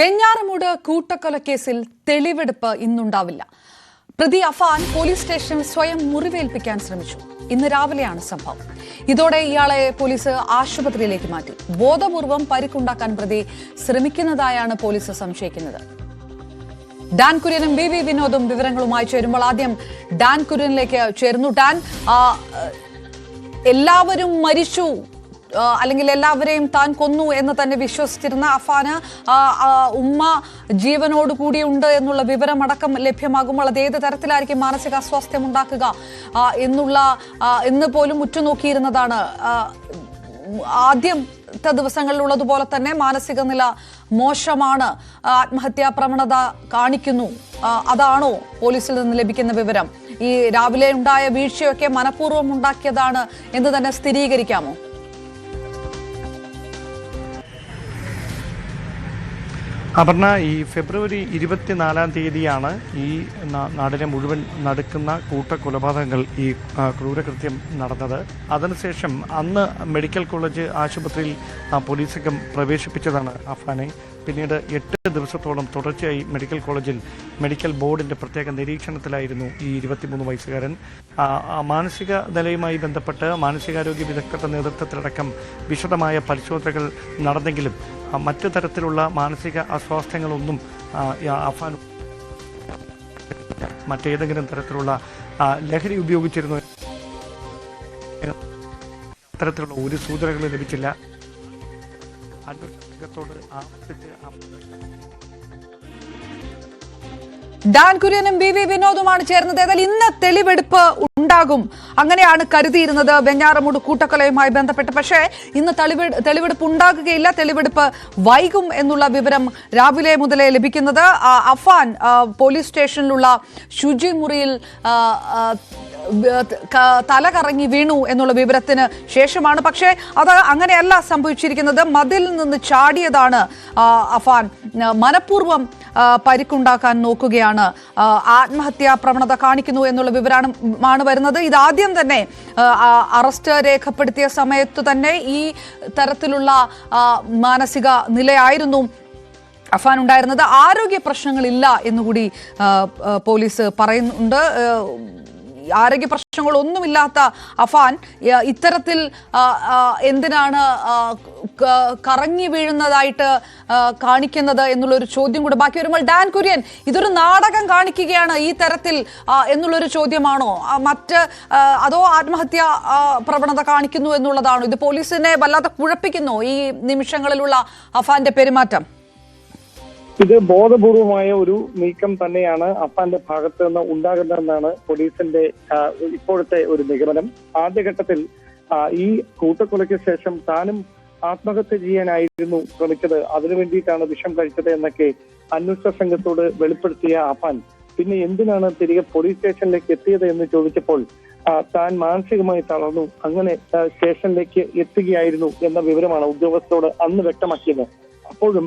വെഞ്ഞാറമൂട് കൂട്ടക്കൊലക്കേസിൽ തെളിവെടുപ്പ് ഇന്നുണ്ടാവില്ല. പ്രതി അഫാൻ പോലീസ് സ്റ്റേഷനിൽ സ്വയം മുറിവേൽപ്പിക്കാൻ ശ്രമിച്ചു. ഇന്ന് രാവിലെയാണ് സംഭവം. ഇതോടെ ഇയാളെ പോലീസ് ആശുപത്രിയിലേക്ക് മാറ്റി. ബോധപൂർവം പരിക്കുണ്ടാക്കാൻ പ്രതി ശ്രമിക്കുന്നതായാണ് പോലീസ് സംശയിക്കുന്നത്. ഡാൻ കുര്യനും വി വി വിനോദും വിവരങ്ങളുമായി ചേരുമ്പോൾ ആദ്യം ഡാൻ കുര്യനിലേക്ക് ചേരുന്നു. ഡാൻ എല്ലാവരും മരിച്ചു. അല്ലെങ്കിൽ എല്ലാവരെയും താൻ കൊന്നു എന്ന് തന്നെ വിശ്വസിച്ചിരുന്ന അഫാന് ഉമ്മ ജീവനോട് കൂടിയുണ്ട് എന്നുള്ള വിവരമടക്കം ലഭ്യമാകുമ്പോൾ അത് ഏത് തരത്തിലായിരിക്കും മാനസിക അസ്വാസ്ഥ്യം ഉണ്ടാക്കുക എന്നുള്ള എന്ന് പോലും ഉറ്റുനോക്കിയിരുന്നതാണ്. ആദ്യത്തെ ദിവസങ്ങളിലുള്ളതുപോലെ തന്നെ മാനസിക നില മോശമാണ്. ആത്മഹത്യാ പ്രവണത കാണിക്കുന്നു. അതാണോ പോലീസിൽ നിന്ന് ലഭിക്കുന്ന വിവരം? ഈ രാവിലെ ഉണ്ടായ വീഴ്ചയൊക്കെ മനഃപൂർവം ഉണ്ടാക്കിയതാണ് എന്ന് തന്നെ സ്ഥിരീകരിക്കാമോ? അപർണ ഈ ഫെബ്രുവരി ഇരുപത്തിനാലാം തീയതിയാണ് ഈ നാടിനെ മുഴുവൻ നടക്കുന്ന കൂട്ടക്കൊലപാതകങ്ങൾ ഈ ക്രൂരകൃത്യം നടന്നത്. അതിനുശേഷം അന്ന് മെഡിക്കൽ കോളേജ് ആശുപത്രിയിൽ പോലീസംഘം പോലീസ് സംഘം പ്രവേശിപ്പിച്ചതാണ് അഫാനെ പിന്നീട് എട്ട് ദിവസത്തോളം തുടർച്ചയായി മെഡിക്കൽ കോളേജിൽ മെഡിക്കൽ ബോർഡിന്റെ പ്രത്യേക നിരീക്ഷണത്തിലായിരുന്നു ഈ ഇരുപത്തിമൂന്ന് വയസ്സുകാരൻ. മാനസിക നിലയുമായി ബന്ധപ്പെട്ട് മാനസികാരോഗ്യ വിദഗ്ധരുടെ നേതൃത്വത്തിലടക്കം വിശദമായ പരിശോധനകൾ നടന്നെങ്കിലും മറ്റു തരത്തിലുള്ള മാനസിക അസ്വാസ്ഥ്യങ്ങളൊന്നും അഫാൻ മറ്റേതെങ്കിലും തരത്തിലുള്ള ലഹരി ഉപയോഗിച്ചിരുന്നു. അത്തരത്തിലുള്ള ഒരു സൂചനകളും ലഭിച്ചില്ല. അന്വേഷണത്തോട് ആവർത്തിച്ച് ആ- ഡാൻ കുര്യനും ബി വി വിനോദുമാണ് ചേർന്നത്. ഏതായാലും ഇന്ന് തെളിവെടുപ്പ് ഉണ്ടാകും. അങ്ങനെയാണ് കരുതിയിരുന്നത് വെഞ്ഞാറമൂട് കൂട്ടക്കൊലയുമായി ബന്ധപ്പെട്ട്. പക്ഷേ ഇന്ന് തെളിവെ തെളിവെടുപ്പ് ഉണ്ടാകുകയില്ല. തെളിവെടുപ്പ് വൈകും എന്നുള്ള വിവരം രാവിലെ മുതലേ ലഭിക്കുന്നത്. അഫാൻ പോലീസ് സ്റ്റേഷനിലുള്ള ശുചിമുറിയിൽ തല കറങ്ങി വീണു എന്നുള്ള വിവരത്തിന് ശേഷമാണ്. പക്ഷേ അത് അങ്ങനെയല്ല സംഭവിച്ചിരിക്കുന്നത്. മതിൽ നിന്ന് ചാടിയതാണ് അഫാൻ. മനഃപൂർവം പരിക്കുണ്ടാക്കാൻ നോക്കുകയാണ്. ആത്മഹത്യാ പ്രവണത കാണിക്കുന്നു എന്നുള്ള വിവരമാണ് വരുന്നത്. ഇതാദ്യം തന്നെ അറസ്റ്റ് രേഖപ്പെടുത്തിയ സമയത്ത് തന്നെ ഈ തരത്തിലുള്ള മാനസിക നിലയായിരുന്നു അഫാൻ ഉണ്ടായിരുന്നത്. ആരോഗ്യ പ്രശ്നങ്ങളില്ല എന്നുകൂടി പോലീസ് പറയുന്നുണ്ട്. ആരോഗ്യ പ്രശ്നങ്ങളൊന്നുമില്ലാത്ത അഫാൻ ഇത്തരത്തിൽ എന്തിനാണ് കറങ്ങി വീഴുന്നതായിട്ട് കാണിക്കുന്നത് എന്നുള്ളൊരു ചോദ്യം കൂടെ ബാക്കി വരുമ്പോൾ ഡാൻ കുര്യൻ ഇതൊരു നാടകം കാണിക്കുകയാണ് ഈ തരത്തിൽ എന്നുള്ളൊരു ചോദ്യമാണോ? മറ്റ് അതോ ആത്മഹത്യ പ്രവണത കാണിക്കുന്നു എന്നുള്ളതാണോ? ഇത് പോലീസിനെ വല്ലാതെ കുഴപ്പിക്കുന്നു ഈ നിമിഷങ്ങളിലുള്ള അഫാന്റെ പെരുമാറ്റം. ഇത് ബോധപൂർവമായ ഒരു നീക്കം തന്നെയാണ് അഫാന്റെ ഭാഗത്ത് നിന്ന് ഉണ്ടാകുന്നതെന്നാണ് പോലീസിന്റെ ഇപ്പോഴത്തെ ഒരു നിഗമനം. ആദ്യഘട്ടത്തിൽ ഈ കൂട്ടക്കൊലയ്ക്ക് ശേഷം താനും ആത്മഹത്യ ചെയ്യാനായിരുന്നു ശ്രമിച്ചത്. അതിനു വേണ്ടിയിട്ടാണ് വിഷം കഴിച്ചത് എന്നൊക്കെ അന്വേഷണ സംഘത്തോട് വെളിപ്പെടുത്തിയ അഫാൻ പിന്നെ എന്തിനാണ് തിരികെ പോലീസ് സ്റ്റേഷനിലേക്ക് എത്തിയത് എന്ന് ചോദിച്ചപ്പോൾ താൻ മാനസികമായി തളർന്നു. അങ്ങനെ സ്റ്റേഷനിലേക്ക് എത്തുകയായിരുന്നു എന്ന വിവരമാണ് ഉദ്യോഗസ്ഥരോട് അന്ന് വ്യക്തമാക്കിയത്. അപ്പോഴും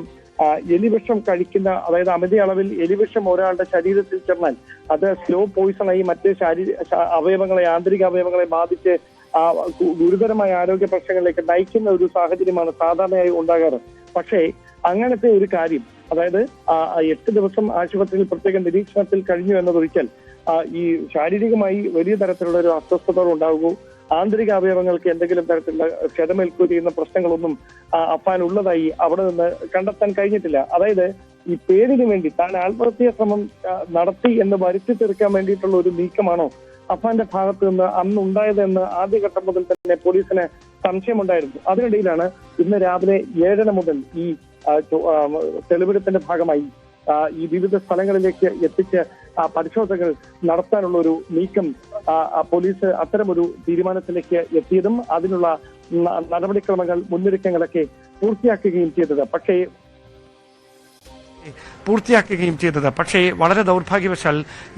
എലിവിഷം കഴിക്കുന്ന അതായത് അമിത അളവിൽ എലിവിഷം ഒരാളുടെ ശരീരത്തിൽ ചെന്നാൽ അത് സ്ലോ പോയിസണായി മറ്റ് ശാരീര അവയവങ്ങളെ ആന്തരിക അവയവങ്ങളെ ബാധിച്ച് ഗുരുതരമായ ആരോഗ്യ പ്രശ്നങ്ങളിലേക്ക് നയിക്കുന്ന ഒരു സാഹചര്യമാണ് സാധാരണയായി ഉണ്ടാകാറ്. പക്ഷേ അങ്ങനത്തെ ഒരു കാര്യം അതായത് എട്ട് ദിവസം ആശുപത്രിയിൽ പ്രത്യേക നിരീക്ഷണത്തിൽ കഴിഞ്ഞു എന്നതൊരിക്കൽ ഈ ശാരീരികമായി വലിയ തരത്തിലുള്ള ഒരു അസ്വസ്ഥതകൾ ഉണ്ടാകുകയോ ആന്തരിക അവയവങ്ങൾക്ക് എന്തെങ്കിലും തരത്തിലുള്ള ക്ഷതമേൽക്കു ചെയ്യുന്ന പ്രശ്നങ്ങളൊന്നും അഫാൻ ഉള്ളതായി അവിടെ നിന്ന് കണ്ടെത്താൻ കഴിഞ്ഞിട്ടില്ല. അതായത് ഈ പേരിന് വേണ്ടി താൻ ആത്മഹത്യാ ശ്രമം നടത്തി എന്ന് വരുത്തി തീർക്കാൻ വേണ്ടിയിട്ടുള്ള ഒരു നീക്കമാണോ അഫാന്റെ ഭാഗത്ത് നിന്ന് അന്ന് ഉണ്ടായതെന്ന് ആദ്യഘട്ടം മുതൽ തന്നെ പോലീസിന് സംശയമുണ്ടായിരുന്നു. അതിനിടയിലാണ് ഇന്ന് രാവിലെ ഏഴര മുതൽ ഈ തെളിവെടുപ്പിന്റെ ഭാഗമായി ഈ വിവിധ സ്ഥലങ്ങളിലേക്ക് എത്തിച്ച് പരിശോധനകൾ നടത്താനുള്ള ഒരു നീക്കം പോലീസ് അത്തരമൊരു തീരുമാനത്തിലേക്ക് എത്തിയതും അതിനുള്ള നടപടിക്രമങ്ങൾ മുന്നൊരുക്കങ്ങളൊക്കെ പൂർത്തിയാക്കുകയും ചെയ്തത്. പക്ഷേ പൂർത്തിയാക്കുകയും ചെയ്തത്. പക്ഷേ വളരെ ദൗർഭാഗ്യവശാൽ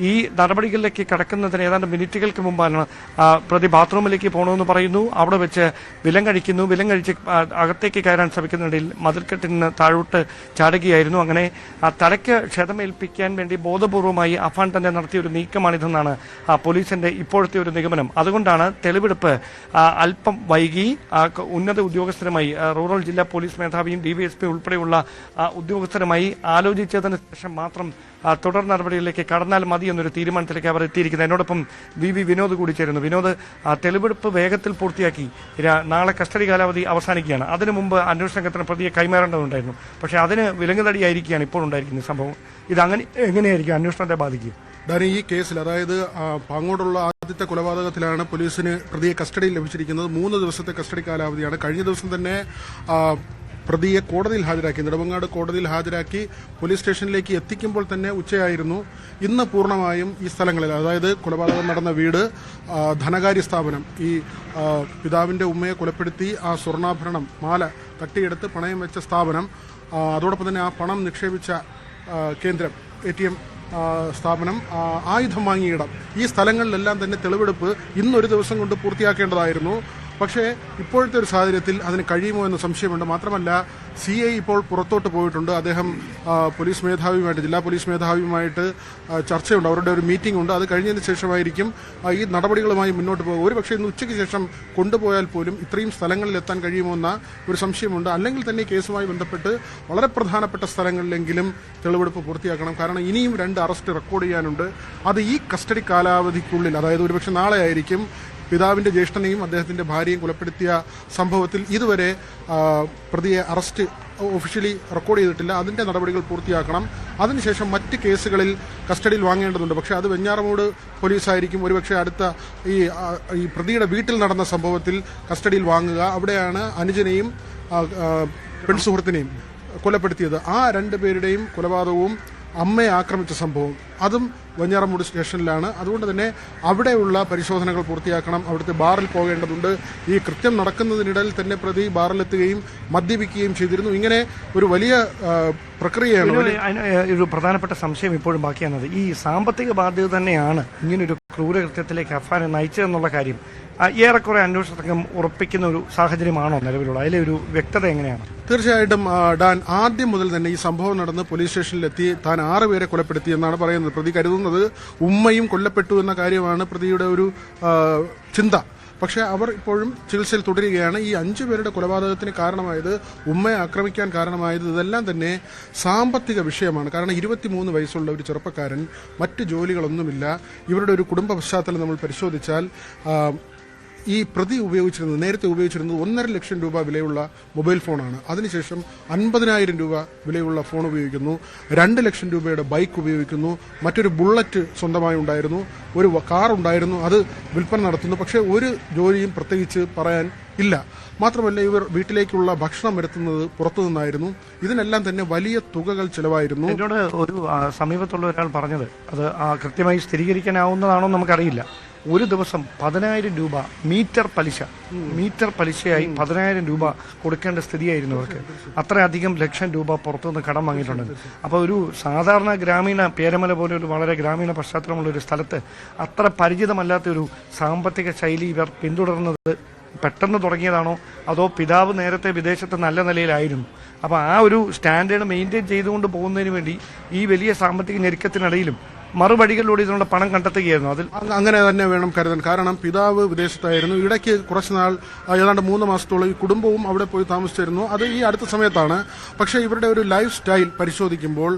ഈ നടപടികളിലേക്ക് കടക്കുന്നതിന് ഏതാണ്ട് മിനിറ്റുകൾക്ക് മുമ്പാണ് പ്രതി ബാത്റൂമിലേക്ക് പോകണമെന്ന് പറയുന്നു. അവിടെ വെച്ച് വിലം കഴിക്കുന്നു. വിലം കഴിച്ച് അകത്തേക്ക് കയറാൻ ശ്രമിക്കുന്നതിൽ മതിൽക്കെട്ടിൽ നിന്ന് താഴോട്ട് ചാടുകയായിരുന്നു. അങ്ങനെ ആ തലയ്ക്ക് ക്ഷതമേൽപ്പിക്കാൻ വേണ്ടി ബോധപൂർവമായി അഫാൻ തന്നെ നടത്തിയ ഒരു നീക്കമാണിതെന്നാണ് പോലീസിന്റെ ഇപ്പോഴത്തെ ഒരു നിഗമനം. അതുകൊണ്ടാണ് തെളിവെടുപ്പ് അല്പം വൈകി ഉന്നത ഉദ്യോഗസ്ഥരുമായി റൂറൽ ജില്ലാ പോലീസ് മേധാവിയും ഡിവൈഎസ്പി ഉൾപ്പെടെയുള്ള ഉദ്യോഗസ്ഥരുമായി ഉദ്യോഗസ്ഥരുമായി ആലോചിച്ചതിന് ശേഷം മാത്രം തുടർ നടപടികളിലേക്ക് കടന്നാൽ മതി എന്നൊരു തീരുമാനത്തിലേക്ക് അവർ എത്തിയിരിക്കുന്നത് എന്നോടൊപ്പം വി വി വിനോദ് കൂടി ചേരുന്നു. വിനോദ് തെളിവെടുപ്പ് വേഗത്തിൽ പൂർത്തിയാക്കി. നാളെ കസ്റ്റഡി കാലാവധി അവസാനിക്കുകയാണ്. അതിനു മുമ്പ് അന്വേഷണ സംഘത്തിന് പ്രതിയെ കൈമാറേണ്ടതുണ്ടായിരുന്നു. പക്ഷേ അതിന് വിലങ്ങുതടിയായിരിക്കുകയാണ് ഇപ്പോൾ ഉണ്ടായിരിക്കുന്ന സംഭവം. ഇത് അങ്ങനെ എങ്ങനെയായിരിക്കും അന്വേഷണത്തെ ബാധിക്കുക? ഡാനി ഈ കേസിൽ അതായത് അങ്ങോട്ടുള്ള ആദ്യത്തെ കൊലപാതകത്തിലാണ് പോലീസിന് പ്രതിയെ കസ്റ്റഡിയിൽ ലഭിച്ചിരിക്കുന്നത്. മൂന്ന് ദിവസത്തെ കസ്റ്റഡി കാലാവധിയാണ്. കഴിഞ്ഞ ദിവസം തന്നെ പ്രതിയെ കോടതിയിൽ ഹാജരാക്കി. നെടുമങ്ങാട് കോടതിയിൽ ഹാജരാക്കി പോലീസ് സ്റ്റേഷനിലേക്ക് എത്തിക്കുമ്പോൾ തന്നെ ഉച്ചയായിരുന്നു. ഇന്ന് പൂർണമായും ഈ സ്ഥലങ്ങളിൽ അതായത് കൊലപാതകം നടന്ന വീട് ധനകാര്യ സ്ഥാപനം ഈ പിതാവിന്റെ ഉമ്മയെ കൊലപ്പെടുത്തി ആ സ്വർണാഭരണം മാല തട്ടിയെടുത്ത് പണയം വെച്ച സ്ഥാപനം അതോടൊപ്പം തന്നെ ആ പണം നിക്ഷേപിച്ച കേന്ദ്രം എ ടി എം സ്ഥാപനം ആയുധം വാങ്ങിയിടം ഈ സ്ഥലങ്ങളിലെല്ലാം തന്നെ തെളിവെടുപ്പ് ഇന്നൊരു ദിവസം കൊണ്ട് പൂർത്തിയാക്കേണ്ടതായിരുന്നു. പക്ഷേ ഇപ്പോഴത്തെ ഒരു സാഹചര്യത്തിൽ അതിന് കഴിയുമോ എന്ന് സംശയമുണ്ട്. മാത്രമല്ല സി ഐ ഇപ്പോൾ പുറത്തോട്ട് പോയിട്ടുണ്ട്. അദ്ദേഹം പോലീസ് മേധാവിയുമായിട്ട് ജില്ലാ പോലീസ് മേധാവിയുമായിട്ട് ചർച്ചയുണ്ട്. അവരുടെ ഒരു മീറ്റിംഗ് ഉണ്ട് അത് കഴിഞ്ഞതിന് ശേഷമായിരിക്കും ഈ നടപടികളുമായി മുന്നോട്ട് പോകുക. ഒരു പക്ഷേ ഇന്ന് ഉച്ചയ്ക്ക് ശേഷം കൊണ്ടുപോയാൽ പോലും ഇത്രയും സ്ഥലങ്ങളിൽ എത്താൻ കഴിയുമോ എന്ന ഒരു സംശയമുണ്ട്. അല്ലെങ്കിൽ തന്നെ കേസുമായി ബന്ധപ്പെട്ട് വളരെ പ്രധാനപ്പെട്ട സ്ഥലങ്ങളിലെങ്കിലും തെളിവെടുപ്പ് പൂർത്തിയാക്കണം. കാരണം ഇനിയും രണ്ട് അറസ്റ്റ് റെക്കോർഡ് ചെയ്യാനുണ്ട്. അത് ഈ കസ്റ്റഡി കാലാവധിക്കുള്ളിൽ അതായത് ഒരുപക്ഷെ നാളെ ആയിരിക്കും പിതാവിന്റെ ജ്യേഷ്ഠനെയും അദ്ദേഹത്തിന്റെ ഭാര്യയും കൊലപ്പെടുത്തിയ സംഭവത്തിൽ ഇതുവരെ പ്രതിയെ അറസ്റ്റ് ഒഫീഷ്യലി റെക്കോർഡ് ചെയ്തിട്ടില്ല. അതിന്റെ നടപടികൾ പൂർത്തിയാക്കണം. അതിനുശേഷം മറ്റ് കേസുകളിൽ കസ്റ്റഡിയിൽ വാങ്ങേണ്ടതുണ്ട്. പക്ഷേ അത് വെഞ്ഞാറമൂട് പോലീസായിരിക്കും. ഒരുപക്ഷെ അടുത്ത ഈ ഈ പ്രതിയുടെ വീട്ടിൽ നടന്ന സംഭവത്തിൽ കസ്റ്റഡിയിൽ വാങ്ങുക. അവിടെയാണ് അനുജനെയും പെൺസുഹൃത്തിനെയും കൊലപ്പെടുത്തിയത്. ആ രണ്ടു പേരുടെയും കൊലപാതകവും അമ്മയെ ആക്രമിച്ച സംഭവം. അതും വഞ്ഞാറമൂട് സ്റ്റേഷനിലാണ്. അതുകൊണ്ട് തന്നെ അവിടെയുള്ള പരിശോധനകൾ പൂർത്തിയാക്കണം. അവിടുത്തെ ബാറിൽ പോകേണ്ടതുണ്ട്. ഈ കൃത്യം നടക്കുന്നതിനിടയിൽ തന്നെ പ്രതി ബാറിലെത്തുകയും മദ്യപിക്കുകയും ചെയ്തിരുന്നു. ഇങ്ങനെ ഒരു വലിയ പ്രക്രിയയാണ്. ഒരു പ്രധാനപ്പെട്ട സംശയം ഇപ്പോഴും ബാക്കിയാണത്. ഈ സാമ്പത്തിക ബാധ്യത തന്നെയാണ് ഇങ്ങനൊരു ക്രൂരകൃത്യത്തിലേക്ക് അഫാനെ നയിച്ചതെന്നുള്ള കാര്യം ഏറെക്കുറെ അന്വേഷണ സംഘം ഉറപ്പിക്കുന്ന ഒരു സാഹചര്യമാണോ നിലവിലുള്ള അതിലെ ഒരു വ്യക്തത എങ്ങനെയാണ്? തീർച്ചയായിട്ടും ഡാൻ ആദ്യം മുതൽ തന്നെ ഈ സംഭവം നടന്ന് പോലീസ് സ്റ്റേഷനിലെത്തി. താൻ ആറുപേരെ കൊലപ്പെടുത്തി എന്നാണ് പറയുന്നത്. പ്രതി കരുതുന്നത് ഉമ്മയും കൊല്ലപ്പെട്ടു എന്ന കാര്യമാണ് പ്രതിയുടെ ഒരു ചിന്ത. പക്ഷെ അവർ ഇപ്പോഴും ചികിത്സയിൽ തുടരുകയാണ്. ഈ അഞ്ചു പേരുടെ കൊലപാതകത്തിന് കാരണമായത് ഉമ്മയെ ആക്രമിക്കാൻ കാരണമായത് ഇതെല്ലാം തന്നെ സാമ്പത്തിക വിഷയമാണ്. കാരണം ഇരുപത്തിമൂന്ന് വയസ്സുള്ള ഒരു ചെറുപ്പക്കാരൻ മറ്റ് ജോലികളൊന്നുമില്ല. ഇവരുടെ ഒരു കുടുംബ പശ്ചാത്തലം നമ്മൾ പരിശോധിച്ചാൽ ഈ പ്രതി ഉപയോഗിച്ചിരുന്നത് നേരത്തെ ഉപയോഗിച്ചിരുന്നത് ഒന്നര ലക്ഷം രൂപ വിലയുള്ള മൊബൈൽ ഫോണാണ്. അതിനുശേഷം അൻപതിനായിരം രൂപ വിലയുള്ള ഫോൺ ഉപയോഗിക്കുന്നു. രണ്ട് ലക്ഷം രൂപയുടെ ബൈക്ക് ഉപയോഗിക്കുന്നു. മറ്റൊരു ബുള്ളറ്റ് സ്വന്തമായി ഉണ്ടായിരുന്നു. ഒരു കാർ ഉണ്ടായിരുന്നു. അത് വിൽപ്പന നടത്തുന്നു. പക്ഷേ ഒരു ജോലിയും പ്രത്യേകിച്ച് പറയാൻ ഇല്ല. മാത്രമല്ല ഇവർ വീട്ടിലേക്കുള്ള ഭക്ഷണം വരുത്തുന്നത് പുറത്തു നിന്നായിരുന്നു. ഇതിനെല്ലാം തന്നെ വലിയ തുകകൾ ചിലവായിരുന്നു. എന്നോട് ഒരു സമീപത്തുള്ള ഒരാൾ പറഞ്ഞത്. അത് കൃത്യമായി സ്ഥിരീകരിക്കാനാവുന്നതാണോ നമുക്കറിയില്ല. ഒരു ദിവസം പതിനായിരം രൂപ മീറ്റർ പലിശ. മീറ്റർ പലിശയായി പതിനായിരം രൂപ കൊടുക്കേണ്ട സ്ഥിതിയായിരുന്നു അവർക്ക്. അത്രയധികം ലക്ഷം രൂപ പുറത്തുനിന്ന് കടം വാങ്ങിയിട്ടുണ്ട്. അപ്പോൾ ഒരു സാധാരണ ഗ്രാമീണ പേരമല പോലെ ഒരു വളരെ ഗ്രാമീണ പശ്ചാത്തലമുള്ള ഒരു സ്ഥലത്ത് അത്ര പരിചിതമല്ലാത്ത ഒരു സാമ്പത്തിക ശൈലി ഇവർ പിന്തുടർന്നത് പെട്ടെന്ന് തുടങ്ങിയതാണോ? അതോ പിതാവ് നേരത്തെ വിദേശത്ത് നല്ല നിലയിലായിരുന്നു? അപ്പോൾ ആ ഒരു സ്റ്റാൻഡേർഡ് മെയിന്റെയിൻ ചെയ്തുകൊണ്ട് പോകുന്നതിന് വേണ്ടി ഈ വലിയ സാമ്പത്തിക ഞെരുക്കത്തിനിടയിലും മറുവഴികളിലൂടെ ഇതിനുള്ള പണം കണ്ടെത്തുകയായിരുന്നു. അതിൽ അങ്ങനെ തന്നെ വേണം കരുതാൻ. കാരണം പിതാവ് വിദേശത്തായിരുന്നു. ഇടയ്ക്ക് കുറച്ച് നാൾ ഏതാണ്ട് മൂന്ന് മാസത്തോളം ഈ കുടുംബവും അവിടെ പോയി താമസിച്ചിരുന്നു. അത് ഈ അടുത്ത സമയത്താണ്. പക്ഷേ ഇവരുടെ ഒരു ലൈഫ് സ്റ്റൈൽ പരിശോധിക്കുമ്പോൾ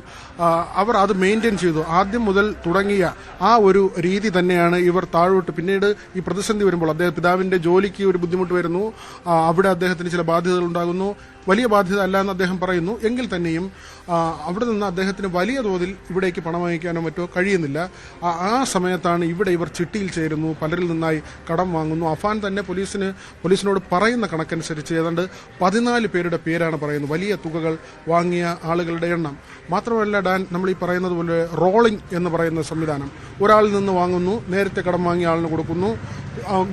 അവർ അത് മെയിന്റെയിൻ ചെയ്തു. ആദ്യം മുതൽ തുടങ്ങിയ ആ ഒരു രീതി തന്നെയാണ് ഇവർ താഴോട്ട്. പിന്നീട് ഈ പ്രതിസന്ധി വരുമ്പോൾ അദ്ദേഹം പിതാവിന്റെ ജോലിക്ക് ഒരു ബുദ്ധിമുട്ട് വരുന്നു. അവിടെ അദ്ദേഹത്തിന് ചില ബാധ്യതകൾ ഉണ്ടാകുന്നു. വലിയ ബാധ്യത അല്ല എന്ന് അദ്ദേഹം പറയുന്നു. എങ്കിൽ തന്നെയും അവിടെ നിന്ന് അദ്ദേഹത്തിന് വലിയ തോതിൽ ഇവിടേക്ക് പണം വാങ്ങിക്കാനോ മറ്റോ കഴിയുന്നില്ല. ആ- സമയത്താണ് ഇവിടെ ഇവർ ചിട്ടിയിൽ ചേരുന്നു. പലരിൽ നിന്നായി കടം വാങ്ങുന്നു. അഫാൻ തന്നെ പോലീസിന് പോലീസിനോട് പറയുന്ന കണക്കനുസരിച്ച് ഏതാണ്ട് പതിനാല് പേരുടെ പേരാണ് പറയുന്നത്. വലിയ തുകകൾ വാങ്ങിയ ആളുകളുടെ എണ്ണം. മാത്രമല്ല ഡാൻ നമ്മൾ ഈ പറയുന്നത് പോലെ റോളിംഗ് എന്ന് പറയുന്ന സംവിധാനം. ഒരാളിൽ നിന്ന് വാങ്ങുന്നു നേരത്തെ കടം വാങ്ങിയ ആളിന് കൊടുക്കുന്നു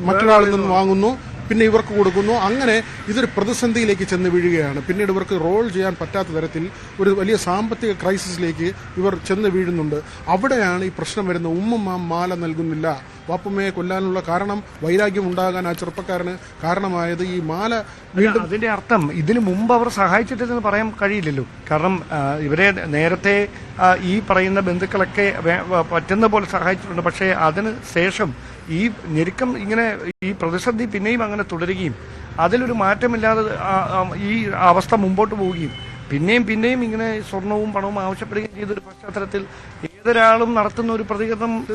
മറ്റൊരാളിൽ നിന്ന് വാങ്ങുന്നു പിന്നെ ഇവർക്ക് കൊടുക്കുന്നു. അങ്ങനെ ഇതൊരു പ്രതിസന്ധിയിലേക്ക് ചെന്ന് വീഴുകയാണ്. പിന്നീട് ഇവർക്ക് റോൾ ചെയ്യാൻ പറ്റാത്ത തരത്തിൽ ഒരു വലിയ സാമ്പത്തിക ക്രൈസിസിലേക്ക് ഇവർ ചെന്ന് വീഴുന്നുണ്ട്. അവിടെയാണ് ഈ പ്രശ്നം വരുന്നത്. ഉമ്മ മാല നൽകുന്നില്ല. വാപ്പമ്മയെ കൊല്ലാനുള്ള കാരണം വൈരാഗ്യം ഉണ്ടാകാൻ ആ ചെറുപ്പക്കാരന് കാരണമായത് ഈ മാല അതിന്റെ അർത്ഥം ഇതിനു മുമ്പ് അവർ സഹായിച്ചിട്ടില്ലെന്ന് പറയാൻ കഴിയില്ലല്ലോ. കാരണം ഇവരെ നേരത്തെ ഈ പറയുന്ന ബന്ധുക്കളൊക്കെ പറ്റുന്ന പോലെ സഹായിച്ചിട്ടുണ്ട്. പക്ഷേ അതിന് ശേഷം ഈ ഞെരുക്കം ഇങ്ങനെ ഈ പ്രതിസന്ധി പിന്നെയും അങ്ങനെ തുടരുകയും അതിലൊരു മാറ്റമില്ലാതെ ഈ അവസ്ഥ മുമ്പോട്ട് പോവുകയും പിന്നെയും പിന്നെയും ഇങ്ങനെ സ്വർണവും പണവും ആവശ്യപ്പെടുകയും ചെയ്തൊരു പശ്ചാത്തലത്തിൽ ഏതൊരാളും നടത്തുന്ന ഒരു പ്രതികരണം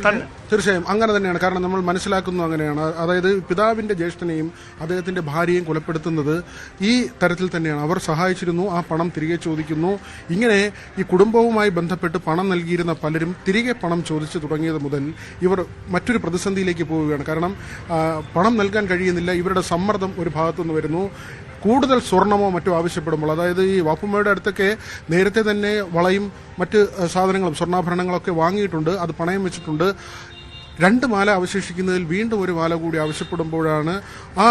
തീർച്ചയായും. അങ്ങനെ തന്നെയാണ്. കാരണം നമ്മൾ മനസ്സിലാക്കുന്നു അങ്ങനെയാണ്. അതായത് പിതാവിന്റെ ജ്യേഷ്ഠനെയും അദ്ദേഹത്തിന്റെ ഭാര്യയും കൊലപ്പെടുത്തുന്നത് ഈ തരത്തിൽ തന്നെയാണ്. അവർ സഹായിച്ചിരുന്നു ആ പണം തിരികെ ചോദിക്കുന്നു. ഇങ്ങനെ ഈ കുടുംബവുമായി ബന്ധപ്പെട്ട് പണം നൽകിയിരുന്ന പലരും തിരികെ പണം ചോദിച്ചു തുടങ്ങിയത് മുതൽ ഇവർ മറ്റൊരു പ്രതിസന്ധിയിലേക്ക് പോവുകയാണ്. കാരണം പണം നൽകാൻ കഴിയുന്നില്ല. ഇവരുടെ സമ്മർദ്ദം ഒരു ഭാഗത്തുനിന്ന് വരുന്നു. കൂടുതൽ സ്വർണമോ മറ്റോ ആവശ്യപ്പെടുമ്പോൾ അതായത് ഈ വാപ്പുമ്മയുടെ അടുത്തൊക്കെ നേരത്തെ തന്നെ വളയും മറ്റ് സാധനങ്ങളും സ്വർണാഭരണങ്ങളൊക്കെ വാങ്ങിയിട്ടുണ്ട് അത് പണയം വെച്ചിട്ടുണ്ട്. രണ്ട് മാല അവശേഷിക്കുന്നതിൽ വീണ്ടും ഒരു മാല കൂടി ആവശ്യപ്പെടുമ്പോഴാണ് ആ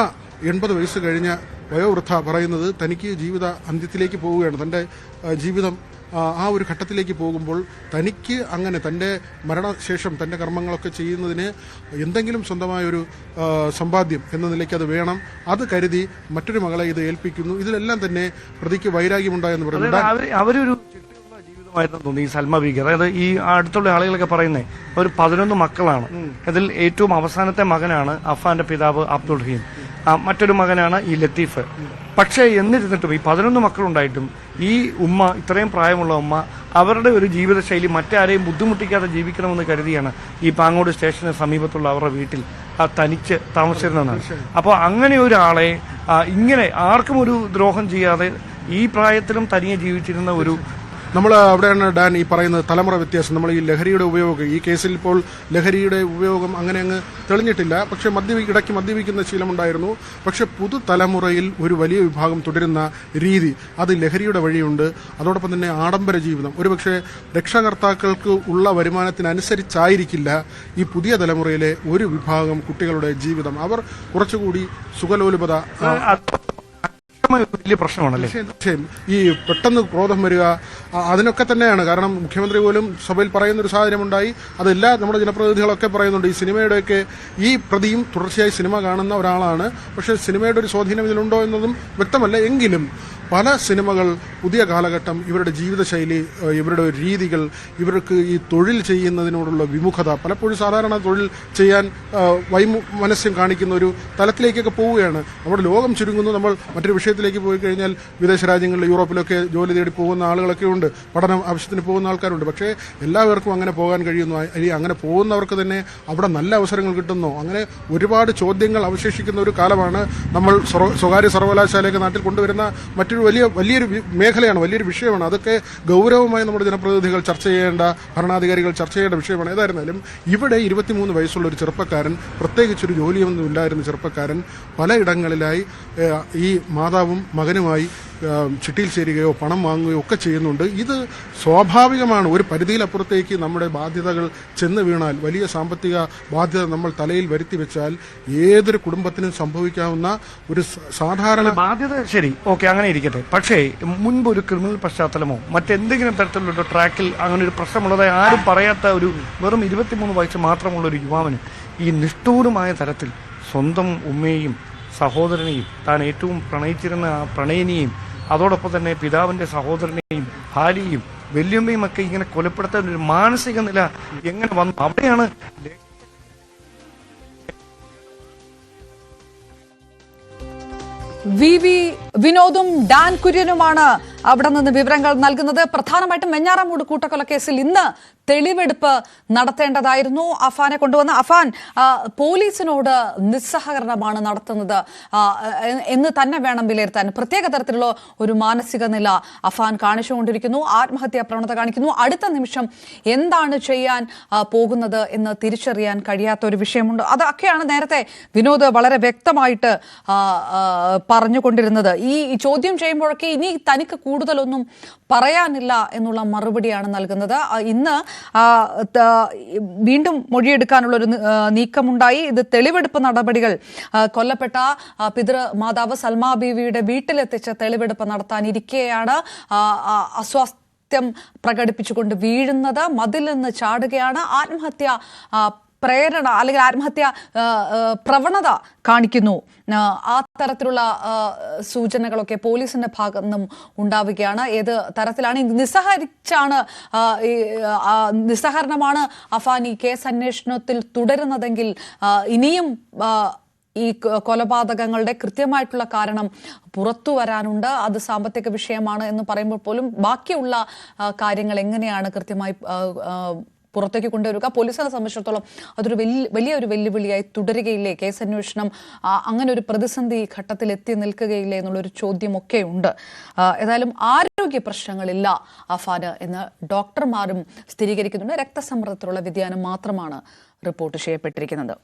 എൺപത് വയസ്സ് കഴിഞ്ഞ വയോവൃദ്ധ പറയുന്നത് തനിക്ക് ജീവിത അന്ത്യത്തിലേക്ക് പോവുകയാണ്. തന്റെ ജീവിതം ആ, ഒരു ഘട്ടത്തിലേക്ക് പോകുമ്പോൾ തനിക്ക് അങ്ങനെ തന്റെ മരണശേഷം തന്റെ കർമ്മങ്ങളൊക്കെ ചെയ്യുന്നതിന് എന്തെങ്കിലും സ്വന്തമായൊരു സമ്പാദ്യം എന്ന നിലയ്ക്ക് അത് വേണം. അത് കരുതി മറ്റൊരു മകളെ ഇത് ഏൽപ്പിക്കുന്നു. ഇതിലെല്ലാം തന്നെ പ്രതിക്ക് വൈരാഗ്യമുണ്ടായെന്ന് പറയുന്നുണ്ട് അവരൊരു ജീവിതമായിരുന്നു തോന്നി ഈ സൽമ ബീഗർ അതായത് ഈ അടുത്തുള്ള ആളുകളൊക്കെ പറയുന്നേ ഒരു പതിനൊന്ന് മക്കളാണ്. അതിൽ ഏറ്റവും അവസാനത്തെ മകനാണ് അഫാന്റെ പിതാവ് അബ്ദുൾ ഹീം മറ്റൊരു മകനാണ് ഈ ലത്തീഫ്. പക്ഷേ എന്നിരുന്നിട്ടും ഈ പതിനൊന്ന് മക്കളുണ്ടായിട്ടും ഈ ഉമ്മ ഇത്രയും പ്രായമുള്ള ഉമ്മ അവരുടെ ഒരു ജീവിതശൈലി മറ്റാരെയും ബുദ്ധിമുട്ടിക്കാതെ ജീവിക്കണമെന്ന് കരുതിയാണ് ഈ പാങ്ങോട് സ്റ്റേഷന് സമീപത്തുള്ള അവരുടെ വീട്ടിൽ ആ, തനിച്ച് താമസിച്ചിരുന്നതാണ് അപ്പോൾ അങ്ങനെ ഒരാളെ ഇങ്ങനെ ആർക്കും ഒരു ദ്രോഹം ചെയ്യാതെ ഈ പ്രായത്തിലും തനിയെ ജീവിച്ചിരുന്ന ഒരു നമ്മൾ അവിടെയാണ് ഡാൻ ഈ പറയുന്നത് തലമുറ വ്യത്യാസം. നമ്മൾ ഈ ലഹരിയുടെ ഉപയോഗം ഈ കേസിൽ ഇപ്പോൾ ലഹരിയുടെ ഉപയോഗം അങ്ങനെ അങ്ങ് തെളിഞ്ഞിട്ടില്ല. പക്ഷേ മദ്യപി ഇടയ്ക്ക് മദ്യപിക്കുന്ന ശീലമുണ്ടായിരുന്നു. പക്ഷെ പുതുതലമുറയിൽ ഒരു വലിയ വിഭാഗം തുടരുന്ന രീതി അത് ലഹരിയുടെ വഴിയുണ്ട്. അതോടൊപ്പം തന്നെ ആഡംബര ജീവിതം. ഒരുപക്ഷെ രക്ഷാകർത്താക്കൾക്ക് ഉള്ള വരുമാനത്തിനനുസരിച്ചായിരിക്കില്ല ഈ പുതിയ തലമുറയിലെ ഒരു വിഭാഗം കുട്ടികളുടെ ജീവിതം. അവർ കുറച്ചുകൂടി സുഖലോലുപത വലിയ പ്രശ്നമാണല്ലേ? തീർച്ചയായും, ഈ പെട്ടെന്ന് ക്രോധം വരിക അതിനൊക്കെ തന്നെയാണ്. കാരണം മുഖ്യമന്ത്രി പോലും സഭയിൽ പറയുന്ന ഒരു സാഹചര്യമുണ്ടായി. അതെല്ലാ നമ്മുടെ ജനപ്രതിനിധികളൊക്കെ പറയുന്നുണ്ട്. ഈ സിനിമയുടെയൊക്കെ ഈ പ്രതിയും തുടർച്ചയായി സിനിമ കാണുന്ന ഒരാളാണ്. പക്ഷേ സിനിമയുടെ ഒരു സ്വാധീനം ഇതിലുണ്ടോ എന്നതും വ്യക്തമല്ല. എങ്കിലും പല സിനിമകൾ പുതിയ കാലഘട്ടം ഇവരുടെ ജീവിതശൈലി ഇവരുടെ രീതികൾ ഇവർക്ക് ഈ തൊഴിൽ ചെയ്യുന്നതിനോടുള്ള വിമുഖത പലപ്പോഴും സാധാരണ തൊഴിൽ ചെയ്യാൻ വൈമു മനസ്യം കാണിക്കുന്ന ഒരു തലത്തിലേക്കൊക്കെ പോവുകയാണ്. നമ്മുടെ ലോകം ചുരുങ്ങുന്നു നമ്മൾ മറ്റൊരു വിഷയത്തിലേക്ക് പോയി കഴിഞ്ഞാൽ വിദേശ രാജ്യങ്ങളിൽ യൂറോപ്പിലൊക്കെ ജോലി തേടി പോകുന്ന ആളുകളൊക്കെ ഉണ്ട്. പഠനം ആവശ്യത്തിന് പോകുന്ന ആൾക്കാരുണ്ട്. പക്ഷേ എല്ലാവർക്കും അങ്ങനെ പോകാൻ കഴിയുന്നു. ഇനി അങ്ങനെ പോകുന്നവർക്ക് തന്നെ അവിടെ നല്ല അവസരങ്ങൾ കിട്ടുന്നു? അങ്ങനെ ഒരുപാട് ചോദ്യങ്ങൾ അവശേഷിക്കുന്ന ഒരു കാലമാണ് നമ്മൾ സ്വകാര്യ സർവകലാശാലയൊക്കെ നാട്ടിൽ കൊണ്ടുവരുന്ന മറ്റൊരു വലിയ വലിയൊരു മേഖലയാണ് വലിയൊരു വിഷയമാണ്. അതൊക്കെ ഗൗരവമായി നമ്മുടെ ജനപ്രതിനിധികൾ ചർച്ച ചെയ്യേണ്ട ഭരണാധികാരികൾ ചർച്ച ചെയ്യേണ്ട വിഷയമാണ്. ഏതായിരുന്നാലും ഇവിടെ ഇരുപത്തിമൂന്ന് വയസ്സുള്ള ഒരു ചെറുപ്പക്കാരൻ പ്രത്യേകിച്ചൊരു ജോലിയൊന്നും ഇല്ലായിരുന്ന ചെറുപ്പക്കാരൻ പലയിടങ്ങളിലായി ഈ മാതാവും മകനുമായി ചിട്ടിയിൽ ചേരുകയോ പണം വാങ്ങുകയോ ഒക്കെ ചെയ്യുന്നുണ്ട്. ഇത് സ്വാഭാവികമാണ്. ഒരു പരിധിയിലപ്പുറത്തേക്ക് നമ്മുടെ ബാധ്യതകൾ ചെന്ന് വീണാൽ വലിയ സാമ്പത്തിക ബാധ്യത നമ്മൾ തലയിൽ വരുത്തി വെച്ചാൽ ഏതൊരു കുടുംബത്തിനും സംഭവിക്കാവുന്ന ഒരു സാധാരണ ബാധ്യത ശരി ഓക്കെ അങ്ങനെ ഇരിക്കട്ടെ. പക്ഷേ മുൻപ് ഒരു ക്രിമിനൽ പശ്ചാത്തലമോ മറ്റെന്തെങ്കിലും തരത്തിലുള്ള ട്രാക്കിൽ അങ്ങനെ ഒരു പ്രശ്നമുള്ളതായി ആരും പറയാത്ത ഒരു വെറും ഇരുപത്തിമൂന്ന് വയസ്സ് മാത്രമുള്ള ഒരു യുവാവിന് ഈ നിഷ്ഠൂരമായ തരത്തിൽ സ്വന്തം ഉമ്മയെയും സഹോദരനെയും താൻ ഏറ്റവും പ്രണയിച്ചിരുന്ന ആ പ്രണയിനിയെയും അതോടൊപ്പം തന്നെ പിതാവിന്റെ സഹോദരനെയും ഭാര്യയും വല്യമ്മയും ഒക്കെ ഇങ്ങനെ കൊലപ്പെടുത്താൻ ഒരു മാനസിക നില എങ്ങനെ വന്നു? അവിടെയാണ് വിനോദും ഡാൻ കുര്യനുമാണ് അവിടെ നിന്ന് വിവരങ്ങൾ നൽകുന്നത്. പ്രധാനമായിട്ടും വെഞ്ഞാറമൂട് കൂട്ടക്കൊലക്കേസിൽ ഇന്ന് തെളിവെടുപ്പ് നടത്തേണ്ടതായിരുന്നു. അഫാനെ കൊണ്ടുവന്ന അഫാൻ പോലീസിനോട് നിസ്സഹകരണമാണ് നടത്തുന്നത്. എന്ന് തന്നെ വേണം വിലയിരുത്താൻ. പ്രത്യേക തരത്തിലുള്ള ഒരു മാനസിക നില അഫാൻ കാണിച്ചുകൊണ്ടിരിക്കുന്നു. ആത്മഹത്യാ പ്രവണത കാണിക്കുന്നു. അടുത്ത നിമിഷം എന്താണ് ചെയ്യാൻ പോകുന്നത് എന്ന് തിരിച്ചറിയാൻ കഴിയാത്ത ഒരു വിഷയമുണ്ട്. അതൊക്കെയാണ് നേരത്തെ വിനോദ് വളരെ വ്യക്തമായിട്ട് പറഞ്ഞുകൊണ്ടിരുന്നത്. ഈ ചോദ്യം ചെയ്യുമ്പോഴൊക്കെ ഇനി തനിക്ക് കൂടുതലൊന്നും പറയാനില്ല എന്നുള്ള മറുപടിയാണ് നൽകുന്നത്. ഇന്ന് വീണ്ടും മൊഴിയെടുക്കാനുള്ള ഒരു നീക്കമുണ്ടായി. ഇത് തെളിവെടുപ്പ് നടപടികൾ കൊല്ലപ്പെട്ട പിതൃ മാതാവ് സൽമാ ബീവിയുടെ വീട്ടിലെത്തിച്ച് തെളിവെടുപ്പ് നടത്താനിരിക്കെയാണ് അസ്വാസ്ഥ പ്രകടിപ്പിച്ചുകൊണ്ട് വീഴുന്നത്. മതിൽ നിന്ന് ചാടുകയാണ്. ആത്മഹത്യ പ്രേരണ അല്ലെങ്കിൽ ആത്മഹത്യ പ്രവണത കാണിക്കുന്നു. ആ, തരത്തിലുള്ള സൂചനകളൊക്കെ പോലീസിന്റെ ഭാഗത്തു നിന്നും ഉണ്ടാവുകയാണ്. ഏത് തരത്തിലാണ്? നിസ്സഹരിച്ചാണ് നിസ്സഹരണമാണ് അഫാൻ ഈ കേസ് അന്വേഷണത്തിൽ തുടരുന്നതെങ്കിൽ ഇനിയും ഈ കൊലപാതകങ്ങളുടെ കൃത്യമായിട്ടുള്ള കാരണം പുറത്തു വരാനുണ്ട്. അത് സാമ്പത്തിക വിഷയമാണ് എന്ന് പറയുമ്പോൾ പോലും ബാക്കിയുള്ള കാര്യങ്ങൾ എങ്ങനെയാണ് കൃത്യമായി പുറത്തേക്ക് കൊണ്ടുവരിക. പോലീസിനെ സംബന്ധിച്ചിടത്തോളം അതൊരു വലിയ വലിയ ഒരു വെല്ലുവിളിയായി തുടരുകയില്ലേ? കേസ് അന്വേഷണം അങ്ങനെ ഒരു പ്രതിസന്ധി ഘട്ടത്തിൽ എത്തി നിൽക്കുകയില്ലേ എന്നുള്ളൊരു ചോദ്യമൊക്കെ ഉണ്ട് ഏതായാലും ആരോഗ്യ പ്രശ്നങ്ങളില്ല അഫാന് എന്ന് ഡോക്ടർമാരും സ്ഥിരീകരിക്കുന്നുണ്ട്. രക്തസമ്മർദ്ദത്തിലുള്ള വ്യതിയാനം മാത്രമാണ് റിപ്പോർട്ട് ചെയ്യപ്പെട്ടിരിക്കുന്നത്.